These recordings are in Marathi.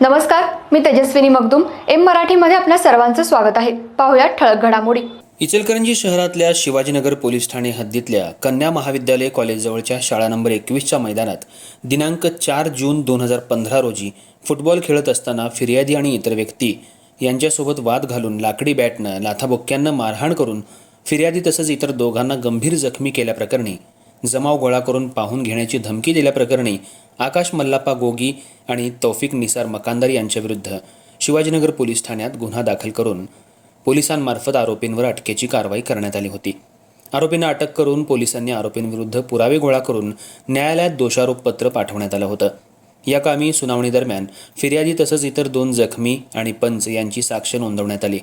नमस्कार मी तेजस्विनी मगदुम. एम मराठीमध्ये आपल्या सर्वांचं स्वागत आहे. पाहुयात ठळक घडामोडी. इचलकरंजी शहरातल्या शिवाजीनगर पोलीस ठाणे हद्दीतल्या कन्या महाविद्यालय कॉलेजजवळच्या शाळा नंबर एकवीसच्या मैदानात दिनांक चार जून दोन हजार पंधरा रोजी फुटबॉल खेळत असताना फिर्यादी आणि इतर व्यक्ती यांच्यासोबत वाद घालून लाकडी बॅटनं लाथाबोक्क्यांना मारहाण करून फिर्यादी तसंच इतर दोघांना गंभीर जखमी केल्याप्रकरणी जमाव गोळा करून पाहून घेण्याची धमकी दिल्याप्रकरणी आकाश मल्लाप्पा गोगी आणि तौफिक निसार मकानदार यांच्याविरुद्ध शिवाजीनगर पोलीस ठाण्यात गुन्हा दाखल करून पोलिसांमार्फत आरोपींवर अटकेची कारवाई करण्यात आली होती. आरोपींना अटक करून पोलिसांनी आरोपींविरुद्ध पुरावे गोळा करून न्यायालयात दोषारोपपत्र पाठवण्यात आलं होतं. या कामी सुनावणीदरम्यान फिर्यादी तसंच इतर दोन जखमी आणि पंच यांची साक्ष नोंदवण्यात आली.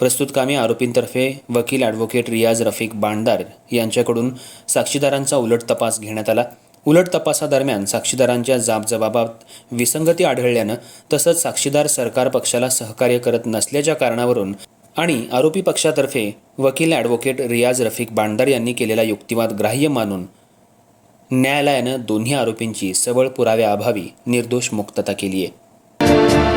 प्रस्तुत कामी आरोपींतर्फे वकील ॲडव्होकेट रियाज रफिक बांडदार यांच्याकडून साक्षीदारांचा उलट तपास घेण्यात आला. उलट तपासादरम्यान साक्षीदारांच्या जाबजबाबात विसंगती आढळल्यानं तसंच साक्षीदार सरकार पक्षाला सहकार्य करत नसल्याच्या कारणावरून आणि आरोपी पक्षातर्फे वकील ॲडव्होकेट रियाज रफिक बांडदार यांनी केलेला युक्तिवाद ग्राह्य मानून न्यायालयानं दोन्ही आरोपींची सबळ पुराव्याअभावी निर्दोष मुक्तता केली आहे